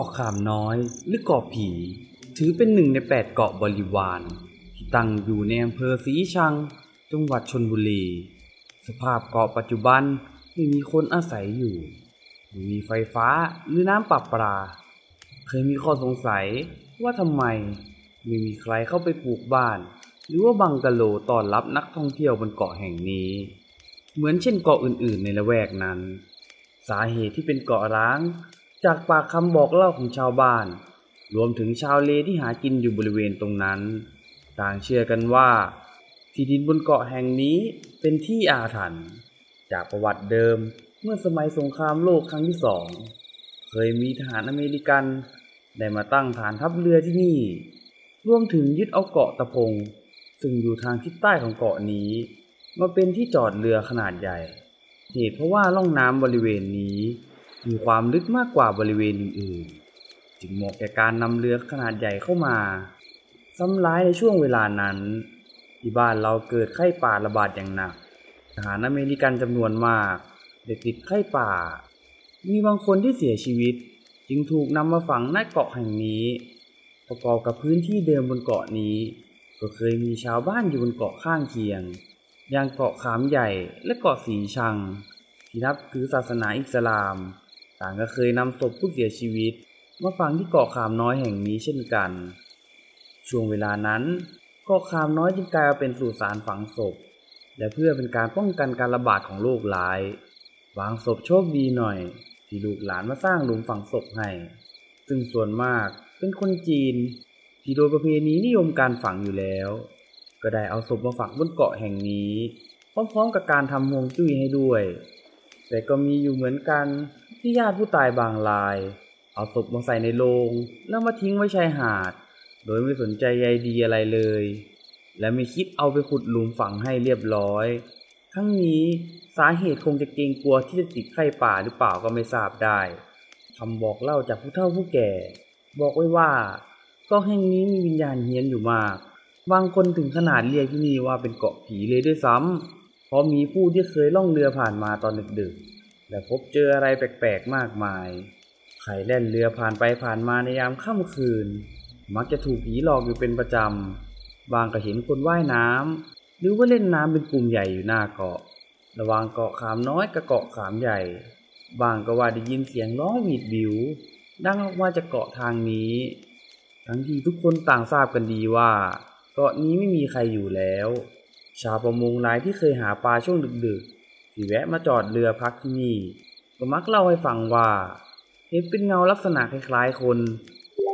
าะขามน้อย หรือเกาะผี ถือเป็นหนึ่งในแปดเกาะบริวารที่ตั้งอยู่ในอำเภอศรีชัง จังหวัดชนบุรี สภาพเกาะปัจจุบันไม่มีคนอาศัยอยู่ไม่มีไฟฟ้าหรือน้ำประปา เคยมีข้อสงสัยว่าทำไมไม่มีใครเข้าไปปลูกบ้าน หรือว่าบังกะโลต้อนรับนักท่องเที่ยวบนเกาะแห่งนี้ เหมือนเช่นเกาะอื่นๆ ในละแวกนั้น สาเหตุที่เป็นเกาะร้าง จากปากคำบอกเล่าของชาวบ้าน รวมถึงชาวเลที่หากินอยู่บริเวณตรงนั้น ต่างเชื่อกันว่า ที่ดินบนเกาะแห่งนี้เป็นที่อาถรรพ์จากประวัติเดิมเมื่อสมัยสงครามโลกครั้งที่สอง เคยมีทหารอเมริกัน ได้มาตั้งฐานทัพเรือที่นี่ รวมถึงยึดเอาเกาะตะพง ซึ่งอยู่ทางทิศใต้ของเกาะนี้ มาเป็นที่จอดเรือขนาดใหญ่ เหตุเพราะว่าล่องน้ำบริเวณนี้ มีความลึกมากกว่าบริเวณอื่นๆจึงเหมาะแก่การนำเรือขนาดใหญ่เข้ามาซ้ำร้ายในช่วงเวลานั้น ที่บ้านเราเกิดไข้ป่าระบาดอย่างหนักทหารอเมริกันจำนวนมากได้ติดไข้ป่า มีบางคนที่เสียชีวิต จึงถูกนำมาฝังณเกาะแห่งนี้ ประกอบกับพื้นที่เดิมบนเกาะนี้ ก็เคยมีชาวบ้านอยู่บนเกาะข้างเคียง อย่างเกาะขามใหญ่และเกาะสีชัง ที่นับถือศาสนาอิสลาม ต่างก็เคยนำศพผู้เสียชีวิต มาฝังที่เกาะขามน้อยแห่งนี้เช่นกัน ช่วงเวลานั้นเกาะขามน้อยจึงกลายเป็นสุสานฝังศพ และเพื่อเป็นการป้องกันการระบาดของโรคร้ายวางศพโชคดีหน่อย ที่ลูกหลานมาสร้างหลุมฝังศพให้ ซึ่งส่วนมากเป็นคนจีน ที่โดยประเพณีนิยมการฝังอยู่แล้ว ก็ได้เอาศพมาฝังบนเกาะแห่งนี้ พร้อมๆกับการทำฮวงจุ้ยให้ด้วย แต่ก็มีอยู่เหมือนกัน ที่ญาติผู้ตายบางราย เอาศพมาใส่ในโลง แล้วมาทิ้งไว้ชายหาด โดยไม่สนใจใยดีอะไรเลย และไม่คิดเอาไปขุดหลุมฝังให้เรียบร้อย ทั้งนี้สาเหตุคงจะเกรงกลัวที่จะติดไข้ป่าหรือเปล่าก็ไม่ทราบได้คำบอกเล่าจากผู้เฒ่าผู้แก่ บอกไว้ว่าเกาะแห่งนี้มีวิญญาณเฮี้ยนอยู่มาก บางคนถึงขนาดเรียกที่นี่ว่าเป็นเกาะผีเลยด้วยซ้ำเพราะมีผู้ที่เคยล่องเรือผ่านมาตอนดึกๆ และพบเจออะไรแปลกๆมากมายใครแล่นเรือผ่านไปผ่านมาในยามค่ำคืน มักจะถูกผีหลอกอยู่เป็นประจำ บางก็เห็นคนว่ายน้ำหรือว่าเล่นน้ำเป็นกลุ่มใหญ่อยู่หน้าเกาะ ระวางเกาะขามน้อยกับเกาะขามใหญ่ บางก็ว่าได้ยินเสียงร้องหวีดบิว ดังออกมาจากเกาะทางนี้ ทั้งที่ทุกคนต่างทราบกันดีว่า เกาะนี้ไม่มีใครอยู่แล้ว ชาวประมงรายที่เคยหาปลาช่วงดึกๆ ที่แวะมาจอดเรือพักที่นี่ก็มักเล่าให้ฟังว่าเห็นเป็นเงาลักษณะคล้ายๆคน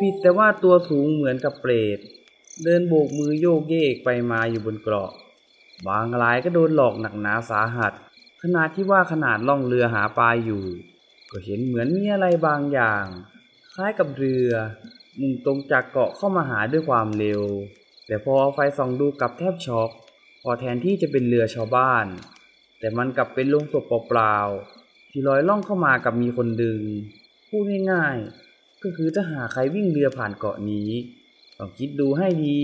ผิดแต่ว่าตัวสูงเหมือนกับเปรต เดินโบกมือโยกเยกไปมาอยู่บนเกาะ บางรายก็โดนหลอกหนักหนาสาหัส ขนาดที่ว่าขนาดล่องเรือหาปลาอยู่ ก็เห็นเหมือนมีอะไรบางอย่าง คล้ายกับเรือมุ่งตรงจากเกาะเข้ามาหาด้วยความเร็ว แต่พอเอาไฟส่องดูกับแทบช็อกพอแทนที่จะเป็นเรือชาวบ้าน แต่มันกลับเป็นลงศพเปล่าๆที่ลอยล่องเข้ามากับมีคนดึง พูดง่ายๆ ก็คือถ้าหาใครวิ่งเรือผ่านเกาะนี้ต้องคิดดูให้ดี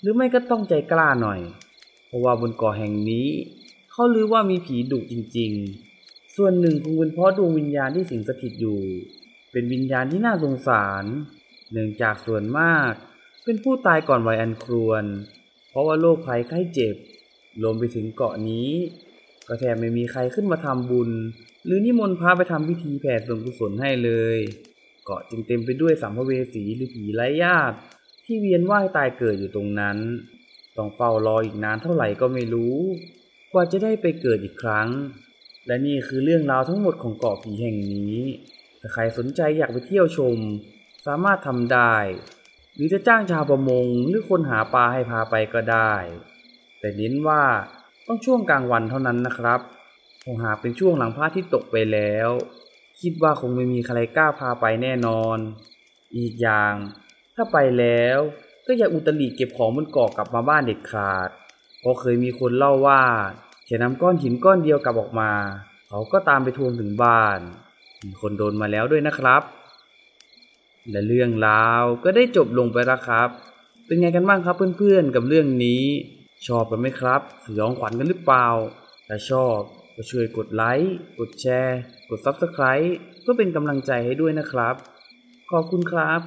หรือไม่ก็ต้องใจกล้าหน่อย เพราะว่าบนเกาะแห่งนี้ เขาลือว่ามีผีดุจริงๆ ส่วนหนึ่งคงเป็นเพราะดวงวิญญาณที่สิงสถิตอยู่ เป็นวิญญาณที่น่าสงสาร เนื่องจากส่วนมาก เป็นผู้ตายก่อนวัยอันควร เพราะว่าโรคภัยไข้เจ็บรวมไปถึงเกาะนี้ ก็แทบไม่มีใครขึ้นมาทำบุญ หรือนิมนต์พระไปทำพิธีแผ่ส่วนกุศลให้เลย เกาะจึงเต็มไปด้วยสัมภเวสีหรือผีไร้ญาติที่เวียนว่ายตายเกิดอยู่ตรงนั้น ต้องเฝ้ารออีกนานเท่าไหร่ก็ไม่รู้ กว่าจะได้ไปเกิดอีกครั้ง และนี่คือเรื่องราวทั้งหมดของเกาะผีแห่งนี้ ถ้าใครสนใจอยากไปเที่ยวชม สามารถทำได้ หรือจะจ้างชาวประมงหรือคนหาปลาให้พาไปก็ได้ แต่เน้นว่า ต้องช่วงกลางวันเท่านั้นนะครับคงหาเป็นช่วงหลังพระอาทิตย์ตกไปแล้ว คิดว่าคงไม่มีใครกล้าพาไปแน่นอน อีกอย่าง ถ้าไปแล้ว ก็อย่าอุตริเก็บของบนเกาะกลับมาบ้านเด็ดขาด เพราะเคยมีคนเล่าว่าแค่นำก้อนหินก้อนเดียวกลับออกมา เขาก็ตามไปทวงถึงบ้าน มีคนโดนมาแล้วด้วยนะครับ และเรื่องราวก็ได้จบลงไปแล้วครับ เป็นไงกันบ้างครับเพื่อนๆกับเรื่องนี้ ชอบกันไหมครับ สยองขวัญกันหรือเปล่า ถ้าชอบก็ช่วยกดไลค์ กดแชร์ กด Subscribe เพื่อเป็นกำลังใจให้ด้วยนะครับ ขอบคุณครับ